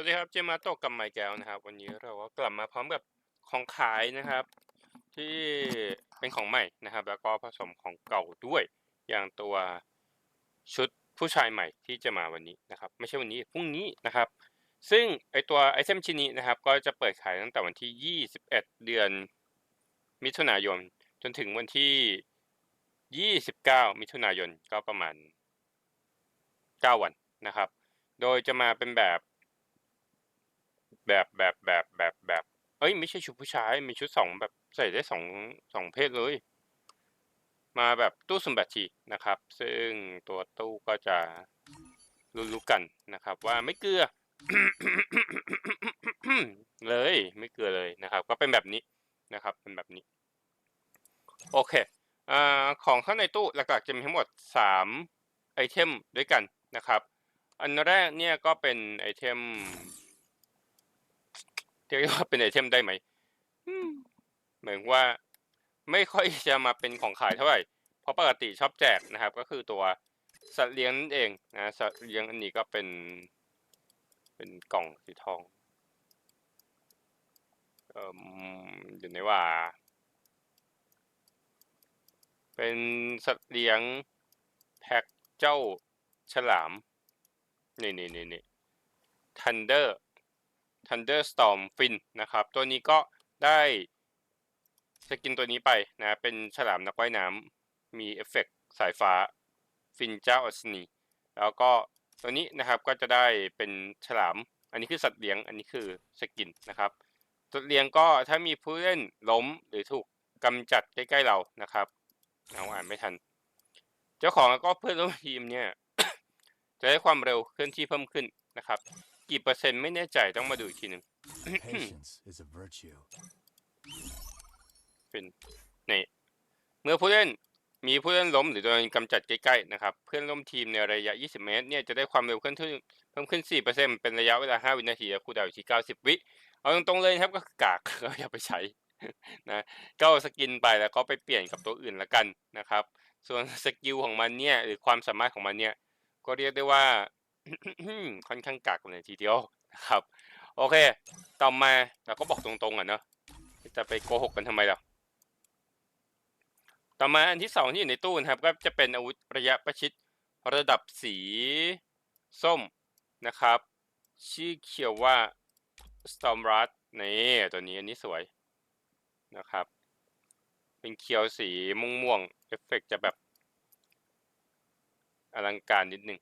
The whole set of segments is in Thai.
วัสดีครับเจมาโตะกับไมแก้วนะครับ วันนี้เราก็กลับมาพร้อมกับของขายนะครับ ที่เป็นของใหม่นะครับ แล้วก็ผสมของเก่าด้วยอย่างตัวชุดผู้ชายใหม่ที่จะมาวันนี้นะครับ ไม่ใช่วันนี้พรุ่งนี้นะครับ ซึ่งไอตัวไอเทมชิ้นนี้นะครับ ก็จะเปิดขายตั้งแต่วันที่ 21 เดือนมิถุนายน จนถึงวันที่ 29 มิถุนายนก็ประมาณ 9 วันนะครับ โดยจะมาเป็นแบบ แบบแบบแบบแบบแบบเอ้ย ไม่ใช่ชุดผู้ชายมีชุดสองแบบใส่ได้สองสองเพศเลย มาแบบตู้สุ่มแบบทีนะครับ ซึ่งตัวตู้ก็จะรู้ๆกันนะครับ ว่าไม่เกลือเลยไม่เกลือเลยนะครับ ก็เป็นแบบนี้นะครับ เป็นแบบนี้ โอเคอของข้างในตู้หลักๆจะมีทั้งหมดสามไอเทมด้วยกันนะครับ อันแรกเนี่ยก็เป็นไอเทม เรียกว่าเป็นไอเทมได้ไหมอืมเหมือนว่าไม่ค่อยจะมาเป็นของขายเท่าไหร่ เพราะปกติชอบแจกนะครับ ก็คือตัวสัตว์เลี้ยงนั่นเองนะสัตว์เลี้ยงอันนี้ก็เป็น เป็นกล่องสีทองเอ่ออยู่ในว่า เป็นสัตว์เลี้ยงแพ็กเจ้าฉลาม นี่นี่นี่นี่ Thunder Thunderstorm Fin นะครับ ตัวนี้ก็ได้สกินตัวนี้ไปนะ เป็นฉลามนักว่ายน้ำมีเอฟเฟกต์สายฟ้าฟินเจ้าอัศนี แล้วก็ตัวนี้นะครับก็จะได้เป็นฉลาม อันนี้คือสัตว์เลี้ยง อันนี้คือสกินนะครับ สัตว์เลี้ยงก็ถ้ามีผู้เล่นล้มหรือถูกกำจัดใกล้ๆเรานะครับเอาอ่านไม่ทัน เจ้าของแล้วก็เพื่อนร่วมทีมเนี่ยจะได้ความเร็วเคลื่อนที่เพิ่มขึ้นนะครับ กี่เปอร์เซ็นต์ไม่แน่ใจต้องมาดูอีกทีหนึ่ง Patience is a virtue. เป็นนี่เมื่อผู้เล่นมีผู้เล่นล้มหรือโดนกำจัดใกล้ๆนะครับ เพื่อนร่วมทีมในระยะ 20 เมตรเนี่ยจะได้ความเร็วขึ้นที่เพิ่มขึ้น 4%เป็นระยะเวลา 5 วินาทีและคูลดาวน์อยู่ที่ 90 วิ เอาตรงๆเลยนะครับก็คือกากก็อย่าไปใช้นะก็เอาสกินไปแล้วก็ไปเปลี่ยนกับตัวอื่นละกันนะครับ ส่วนสกิลของมันเนี่ยหรือความสามารถของมันเนี่ยก็เรียกได้ว่า ค่อนข้างกากเลยทีเดียวนะครับ โอเค ต่อมาเราก็บอกตรงๆอะเนาะจะไปโกหกกันทำไมล่ะต่อมาอันที่สองที่อยู่ในตู้นะครับ ก็จะเป็นอาวุธระยะประชิดระดับสีส้มนะครับ ชื่อเขียวว่า Storm r u s นี่ตัวนี้อันนี้สวยนะครับ เป็นเขียวสีม่วงๆเอฟเฟกต์จะแบบอลังการนิดนึง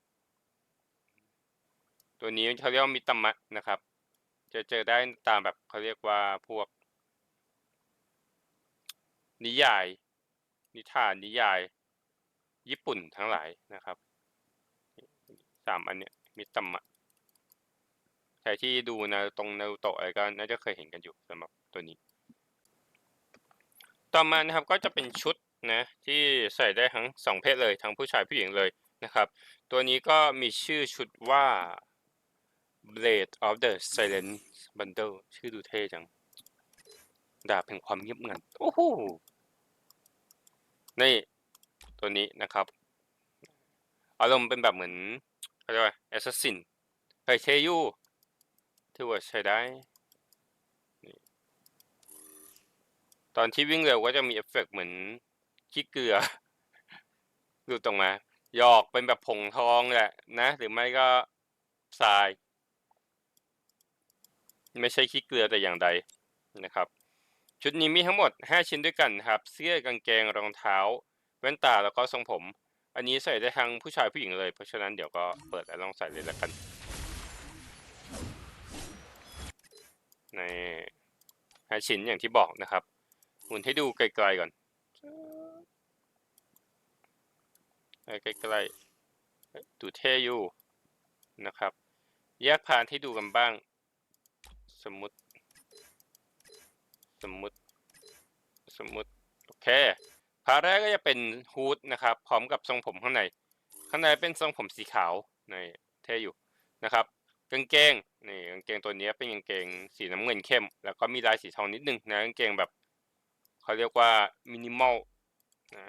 ตัวนี้เขาเรียกว่ามิตามะนะครับ จะเจอได้ตามแบบเขาเรียกว่าพวก นิยาย นิทานนิยาย ญี่ปุ่นทั้งหลายนะครับสามอันเนี้ยมิตามะใครที่ดูนะตรงนารูโตะอะไรก็น่าจะเคยเห็นกันอยู่สำหรับตัวนี้ ต่อมานะครับก็จะเป็นชุดนะที่ใส่ได้ทั้งสองเพศเลยทั้งผู้ชายผู้หญิงเลยนะครับ ตัวนี้ก็มีชื่อชุดว่า Blade of the Silent Bundle ชื่อดูเท่จัง ดาบแห่งความเงียบงัน โอ้โห นี่ ตัวนี้นะครับ อารมณ์เป็นแบบเหมือนเขาเรียกว่า Assassin เฮ้ยเทยูถือว่าใช้ได้ ตอนที่วิ่งเร็วก็จะมีเอฟเฟกต์เหมือนขี้เกลือ ดูตรงมาหยอกเป็นแบบผงทองแหละนะ หรือไม่ก็ทราย ไม่ใช่ขี้เกลือแต่อย่างใดนะครับ ชุดนี้มีทั้งหมด 5 ชิ้นด้วยกันครับ เสื้อกางเกงรองเท้า แว่นตาแล้วก็ทรงผม อันนี้ใส่ได้ทั้งผู้ชายผู้หญิงเลย เพราะฉะนั้นเดี๋ยวก็เปิดแล้วลองใส่เลยแล้วกันในห้าชิ้นอย่างที่บอกนะครับหมุนให้ดูไกลๆก่อนใกล้ๆดูเท่อยู่นะครับ แยกพานให้ดูกันบ้าง สมมุติ สมมุติ สมมุติ โอเคพาร์ทแรกก็จะเป็นฮูดนะครับ พร้อมกับทรงผมข้างใน ข้างในเป็นทรงผมสีขาวนี่เท่อยู่นะครับ กางเกงนี่กางเกงตัวนี้เป็นกางเกงสีน้ำเงินเข้ม แล้วก็มีลายสีทองนิดนึงนะกางเกงแบบเขาเรียกว่ามินิมอลนะ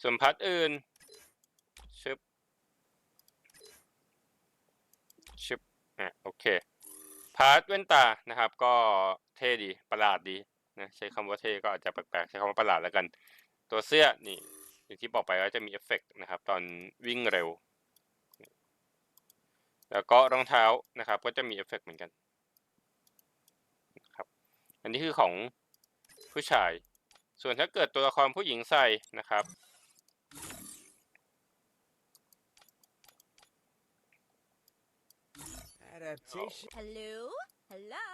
ส่วนพาร์ทอื่นชึบชึบอะโอเค พาร์ทแว่นตานะครับ ก็เท่ดีประหลาดดีนะใช้คำว่าเท่ก็อาจจะแปลกๆใช้คำว่าประหลาดแล้วกัน ตัวเสื้อนี่อย่างที่บอกไปว่าจะมีเอฟเฟกต์นะครับ ตอนวิ่งเร็ว แล้วก็รองเท้านะครับ ก็จะมีเอฟเฟกต์เหมือนกันครับ อันนี้คือของผู้ชาย ส่วนถ้าเกิดตัวละครผู้หญิงใส่นะครับ Adaptation. Hello? Hello?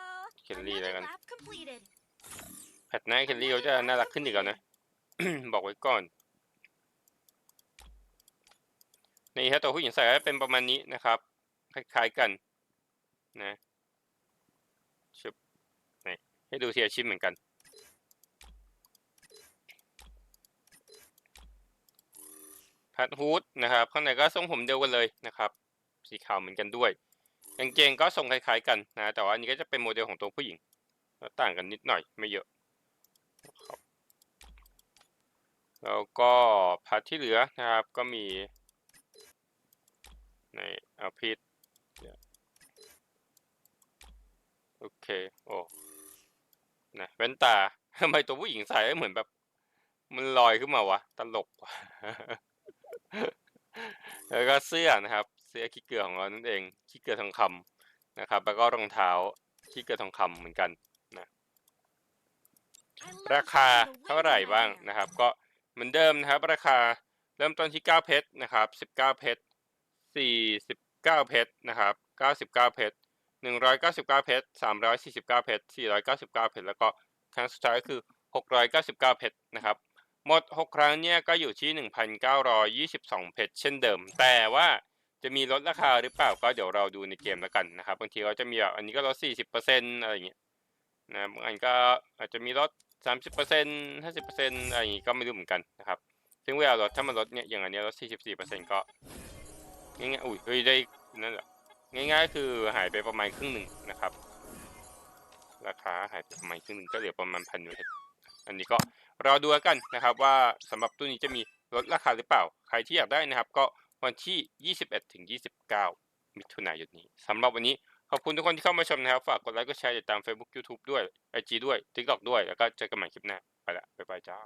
Kelly Another lang. lap completed. แพทหน้าเคลลี่เขาจะน่ารักขึ้นอีกแล้วนะ บอกไว้ก่อน นี่ถ้าตัวผู้หญิงใส่ก็จะเป็นประมาณนี้นะครับ คล้ายๆกันนะชุบนี่ให้ดูทีละชิ้นเหมือนกันแพทฮูดนะครับ ข้างในก็ทรงผมเดียวกันเลยนะครับ สีขาวเหมือนกันด้วย กางเกงก็ทรงคล้ายๆกันนะแต่ว่าอันนี้ก็จะเป็นโมเดลของตัวผู้หญิงแล้วต่างกันนิดหน่อยไม่เยอะ แล้วก็พาร์ทที่เหลือนะครับก็มีในเอาพิษโอเคโอ้นะแว่นตาทำไมตัวผู้หญิงใส่ให้เหมือนแบบ มันลอยขึ้นมาวะ ตลกว่ะแล้วก็เสื้อนะครับ สื้อขี้เกลือของเรานั่นเองขี้เกลือทองคำนะครับ แล้วก็รองเท้าขี้เกลือทองคำเหมือนกัน I love ราคา seeing the เท่าไหร่ wind in my บ้าง hair. นะครับ ก็เหมือนเดิมนะครับ ราคาเริ่มต้นที่ 9 เพชรนะครับ 19 เพชร 49 เพชรนะครับ 99 เพชร 199 เพชร 349 เพชร 499 เพชร แล้วก็ครั้งสุดท้ายก็คือ 699 เพชรนะครับ หมด 6 ครั้งเนี่ยก็อยู่ที่ 1,922 เพชรเช่นเดิม แต่ว่า จะมีลดราคาหรือเปล่าก็เดี๋ยวเราดูในเกมแล้วกันนะครับบางทีเขาจะมีแบบอันนี้ก็ลด40%อะไรอย่างเงี้ยนะบางอันก็อาจจะมีลด30% 50%อะไรอย่างงี้ก็ไม่รู้เหมือนกันนะครับ ซึ่งเวลาลดถ้ามันลดเนี่ยอย่างอันนี้ลด44%ก็ง่ายๆอุ้ยเฮ้ยได้นั่นแหละง่ายๆคือหายไปประมาณครึ่งหนึ่งนะครับ ราคาหายไปประมาณครึ่งหนึ่งก็เหลือประมาณพันยูเออันนี้ก็รอดูกันนะครับว่าสำหรับตู้นี้จะมีลดราคาหรือเปล่า ใครที่อยากได้นะครับ ก็ วันที่ 21ถึง29 มิถุนายนนี้สำหรับวันนี้ขอบคุณทุกคนที่เข้ามาชมนะครับ ฝากกดไลค์กดแชร์ติดตาม Facebook YouTube ด้วย IG ด้วย TikTok ด้วย แล้วก็เจอกันใหม่คลิปหน้า ไปละ บ๊ายบายจ้า